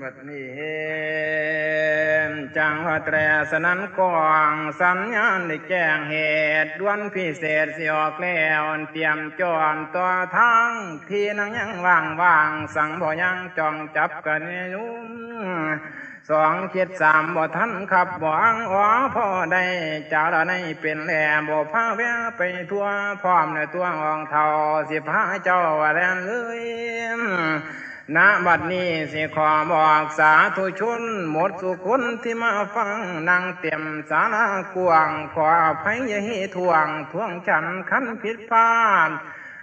บัดนี้จังพระแตรสนั้นกองสัญญาณได้แจ้งเหตุด่วนพิเศษสิออกแล้วเตรียมจอนตัวทางที่นังยังว่างว่างสั่งบ่ยังจองจับกันยุ่มสองคิดสามบ่ทันขับบ่อังอ๋อพ่อได้จาละในเป็นแหล่บ่พาแวะไปทั่วพร้อมในตัวอองเท่าสิพาเจ้าว่าแลนเลย ณบัดนี้สิขอบอกสาธุชน หมดสุคนที่มาฟังนั่งเต็มสารากวางขออภัยย่าให้ทวงทวงฉันขันผิดพลาด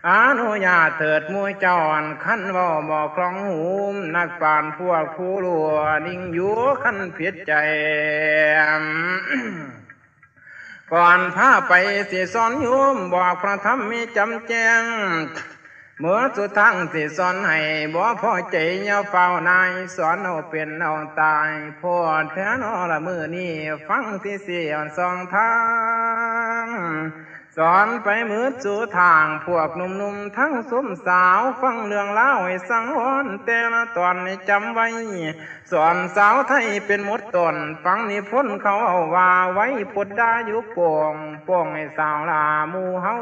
อนุญาตเถิดมวยจอนขันว่าบอกคลองหูม นักปานพวกผู้รัวนิ่งอยู่ขันผิดใจ ก่อนพาไปสิสอนโยมบอกพระธรรมมีจำแจง เมื่อสุดทั้งสิสอนให้บ่พอใจเยาเฝ้านายสอนเอาเป็นเอาตายพอแท้นอละมือนี่ฟังที่เสียนสองทางสอนไปมือสู่ทางพวกหนุ่มๆทั้งสมสาวฟังเรื่องเล่าให้สังวรแต่ละตอนให้จำไว้ สอนสาวไทยเป็นมดตนฟังนิพนธ์เขาเอาว่าไว้พดดาอยู่โป่งป่งให้สาวลาหมูเฮา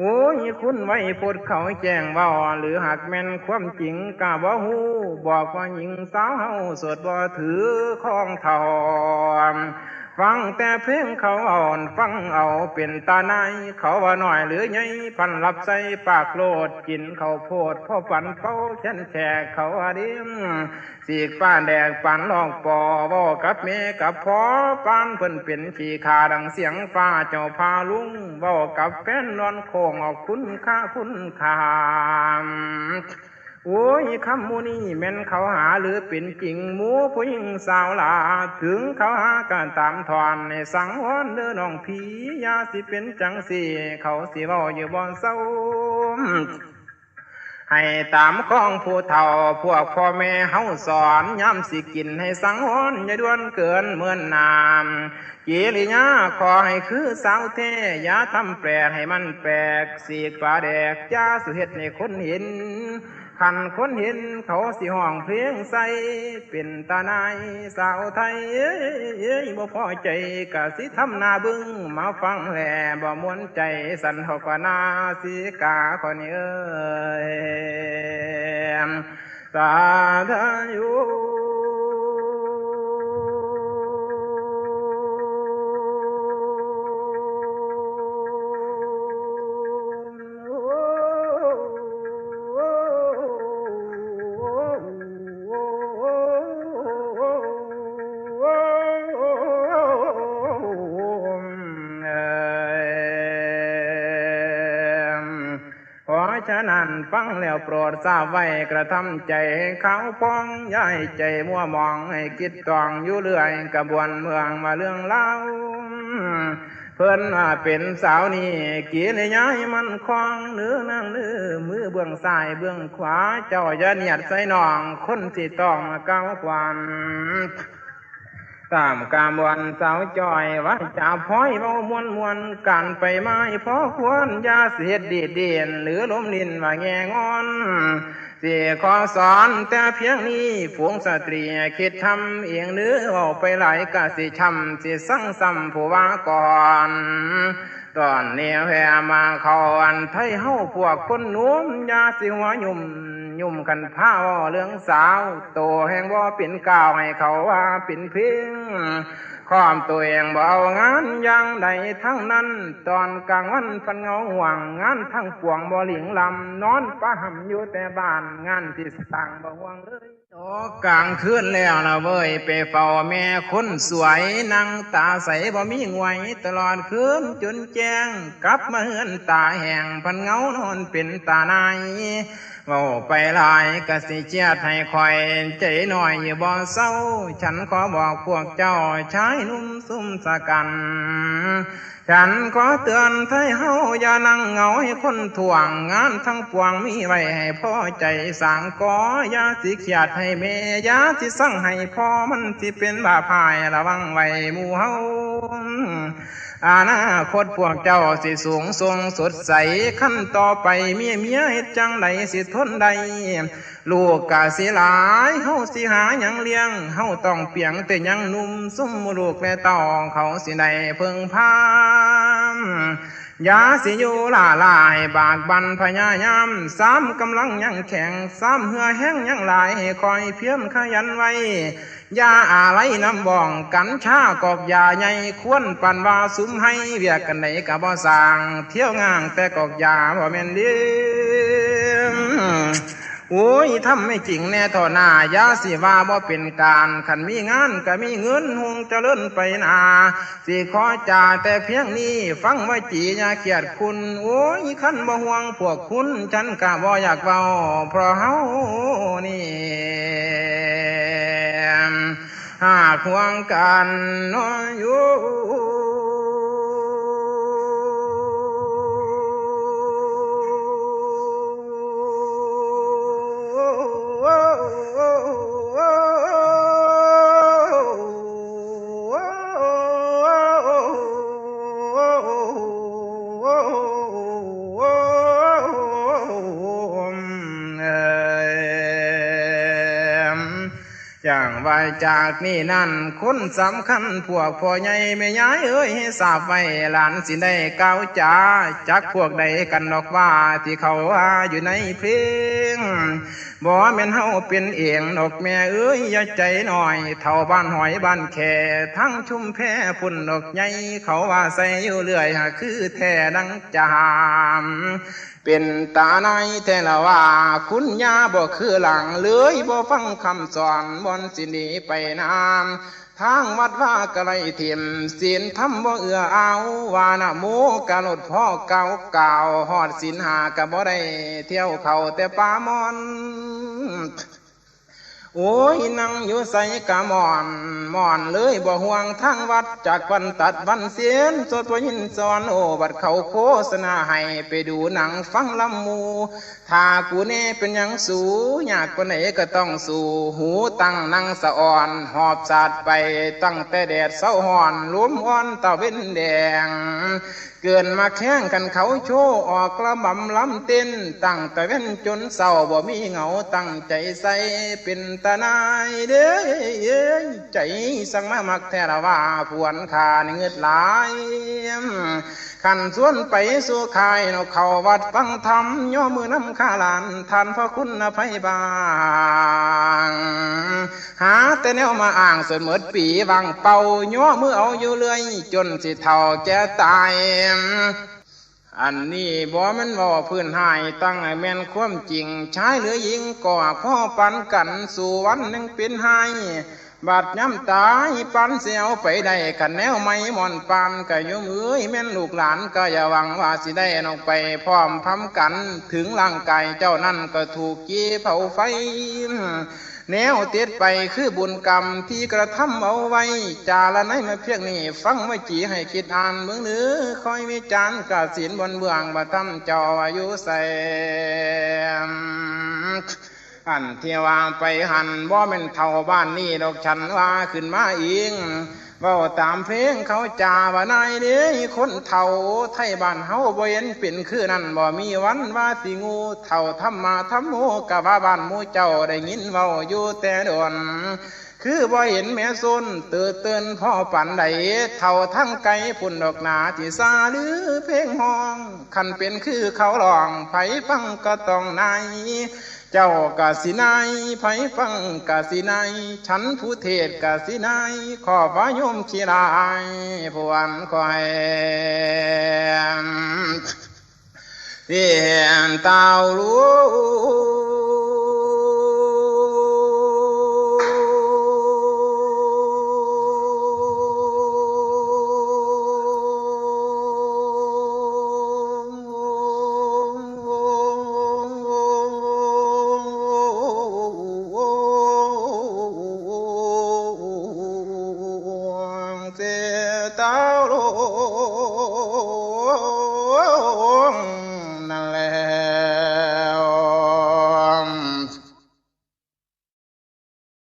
โอ้ยคุณไว้พูดเขาแจ้งว่าหรือหากแม่นความจริงกะบ่ฮู้บอกว่าหญิงสาวเฮาสดบ่ถือของทอง ฟังแต่เพลงเขาอ่อนฟังเอาเป็นตาในเขาว่าน้อยหรือไงปันรับใส่ปากโลดกินเขาโพดพ่อฝันเป้าเช่นแฉกเขาว่าดิมสีกป้านแดกปันลองปอบ่กับเมกับพอปานเพิ่นเป็นขี่ขาดังเสียงฟ้าเจ้าพาลุงบ่กับแฟนนอนโคงออกคุณค่าคุณคาม โอ้ยคำมูนี่แม่นเขาหาหรือเป็นจริงหมูผู้หญิงสาวลา ถึงเขาหาการตามทอนในสังวรเด้อน้องผียาสิเป็นจังสีเขาสิเว้าอยู่บ่เศร้าให้ตามข้องผู้เฒ่าพวกพ่อแม่เฮาสอนย้ำสิกินให้สังวรอย่าด่วนเกินเมื่อนนามกิริยาขอให้คือสาวเทอย่าทำแปลกให้มันแปลกสีกฟ้าแดกจ้าสุเฮ็ดให้คนเห็น ขันคนเห็นเขาสิห้องเพลงใสเป็นตาในายสาวไทยเอ้ยบ่พอใจกะสิทำนาบึงมาฟังแหล่บ่มวนใจสันหกนาสิกาคนเอ้ยสาธุขอ นั้นฟังแล้วโปรดทราบไว้กระทำใจเขาพองย่าให้ใจมัวมองให้คิดตองอยู่เรื่อยกระบวนเมืองมาเรื่องเล่าเพิ่นว่าเป็นสาวนี่กีนย้ายมันคลองเนื้อนางเนื้อมือเบื้องซ้ายเบื้องขวาเจ้าอย่าเนียดใส่นอง คนที่ต้องมาก้าวกวัน ตามกามวันสาวจอยว่าจ่าพ้อยเบามวนมวนกันไปไม้พอควรยาเสียดดีเดียนหรือล้มลินว่าแงงอนเสียขอสอนแต่เพียงนี้ฝูงสตรีคิดทำเอียงเนื้อออกไปไหลกะสิช้ำสิสั่งซ้ำผู้ว่าก่อนตอนนี้แพมาเขาอันไทยเฮาพวกคนนุ่มยาสิหัวยุ่ม ยุ่มกันผ้าเว้าเรื่องสาว โตแห่งว่าเป็นก่าวให้เขาว่าเป็นเพียงความตัวเองบ่เอางานย่างใดทั้งนั้น ตอนกลางวันฟันเงาห่วงงานทั้งปวงบ่หลิงลำนอนประหำอยู่แต่บ้านงานที่สร้างบ่ห่วงเลยโอ้กลางคืนแล้วนะเว้ยไปเฝ้าแม่คนสวยนั่งตาใสบ่มีงวยตลอดคืนจนแจ้ง กลับมาเฮือนตาแห้งพันเงานอนเป็นตาในาย เว้าไปลายกสิเจียดให้คอยใจหน่อยอยู่บ่เศร้า ฉันขอบอกพวกเจ้าชายนุ่มซุ่มสะกัน ฉันขอเตือนไทยเฮาอย่านั่งเหงาให้คนถ่วงงานทั้งปวงมีไว้ให้พ่อใจสางก่อยาสิเขียดให้แม่อย่าสิสั่งให้พ่อมันสิเป็นบาพายระวังไว้หมู่เฮาอนาคตพวกเจ้าสิสูงทรงสดใสขั้นต่อไปเมียเมียเฮ็ดจังใดสิทนใดลูกกะสิหลายเฮาสิหาหยังเลี้ยงเฮาต้องเปียงแต่ยังนุ่มซุ่มลูกและตองเขาสิได้เพิ่งพามยาสิอยู่ล่าลายบากบันพญายามซ้ำกำลังยังแข็งซ้ำเหือแห้งยังหลายคอยเพียมขยันไว้ยาอะไรน้ำบ่องกันชากอกยาใหญ่ควรปันว่าสุมให้เวียกกันไหนกะบ่สาง เที่ยวงางแต่กอกยาบ่แม่นเดียม โอ้ยทำไม่จริงแน่ต่อหนายาสิว่าบ่เป็นการขันมีงานก็มีเงินหงจะเจริญไปนา สิขอจ่าแต่เพียงนี้ ฟังไว้จีอย่าเขียดคุณ โอ้ยขันบ่ห่วงพวกคุณ ฉันกะบ่อยากเบาเพราะเฮานี่หากห่วงกันน้อยอยู่างไวจากนี่นั่นคนสำคัญพวกพ่อใหญ่แม่ยายเอ้ยให้ทราบไว้หลานสิได้เก้าจ้าจักพวกใดกันดอกว่าที่เขาว่าอยู่ในเพลงบ่แม่นเฮาเป็นเองดอกแม่เอ้ยอย่าใจหน่อย เท่าบ้านหอยบ้านแค่ทั้งชุมแพพุ่นดอกใหญ่เขาว่าใส่อยู่เรื่อยคือแท้ดังจาม เป็นตาในแทละว่า คุณยาบ่คือหลังเลยบ่ฟังคำสอนบอนสินีไปนามทางวัดว่ากะไรถิ่มศีลทำบ่เอือเอาวานะโมกะลดพ่อเก่าเก่าหอดศีลหากะบ่ได้เที่ยวเขาแต่ป่ามอน โอ้ยนั่งอยู่ใส่กะหมอนหมอนเลยบ่ห่วงทางวัดจากวันตัดวันเสียนสดวยินสอนโอบัดเขาโฆษณาให้ไปดูหนังฟังลำมูถ้ากูเน่เป็นยังสูอยากกว่าไหนก็ต้องสู่หูตั้งนั่งสะอ่อน หอบสาดไปตั้งแต่แดดเศร้าหอนล้มอ่อนตะเว้นแดง เกินมาแข่งกันเขาโชว์ออกกระบำล้ำเต้นตั้งแต่เว้นจนเศร้าบ่มีเหงาตั้งใจใส่เป็นตนายเด้อใจสั่งมามักแท้ละว่าผวนขาเงืดหลายขันส่วนไปสู่คายนกเขาวัดฟังธรรมย่อมือน้ำข้าลานทานพระคุณอภัยบาง หาแต่แนวมาอ่างเสมอปีวางเป่าย่อมือเอาอยู่เรื่อยจนสิเท่าแก่ตาย อันนี้บ่มันบ่พื้นหายตั้งให้แม่นความจริงชายหรือหญิงก็พ่อปันกันสู่วันหนึ่งเป็นหายบาดย้ำตายปันเสียวไปได้กันแนวไม่มอนปานก็ยมือแม่นลูกหลานก็อย่าหวังว่าสิได้นอกไปพร้อมพร้ำกันถึงร่างกายเจ้านั่นก็ถูกจีเผาไฟ แนวเตียดไปคือบุญกรรมที่กระทำเอาไว้ จาละในมาเพียงนี่ฟังไว้จีให้คิดอ่านเมืองหรือคอยวิจารณ์กสินบนเบื้องบัทำเจ้าอายุใสอันเที่วางไปหันบ่เป็นเท่าบ้านนี่ดอกฉันว่าขึ้นมาเอง เว้าตามเพลงเขาจาว่านายเด้คนเท่าไทยบ้านเฮาบ่เห็นเป็นคือนั่นบ่มีวันว่าสิงูเท่าทำมาทำโมกะว่าบ้านหมูเจ้าได้ยินเว้าอยู่แต่โดนคือบ่เห็นแม่ซุนตื่นเตือนพ่อปันใดเท่าทั้งไกลพุ่นดอกหนาที่ซาหรือเพลงห้อง คันเป็นคือเขาลองไผฟังก็ต้องนาย เจ้ากาสินายไผฟังกาสินายฉันผู้เทศกาสินายขอพระยมชีลายพวนคอยเตียนเตาลู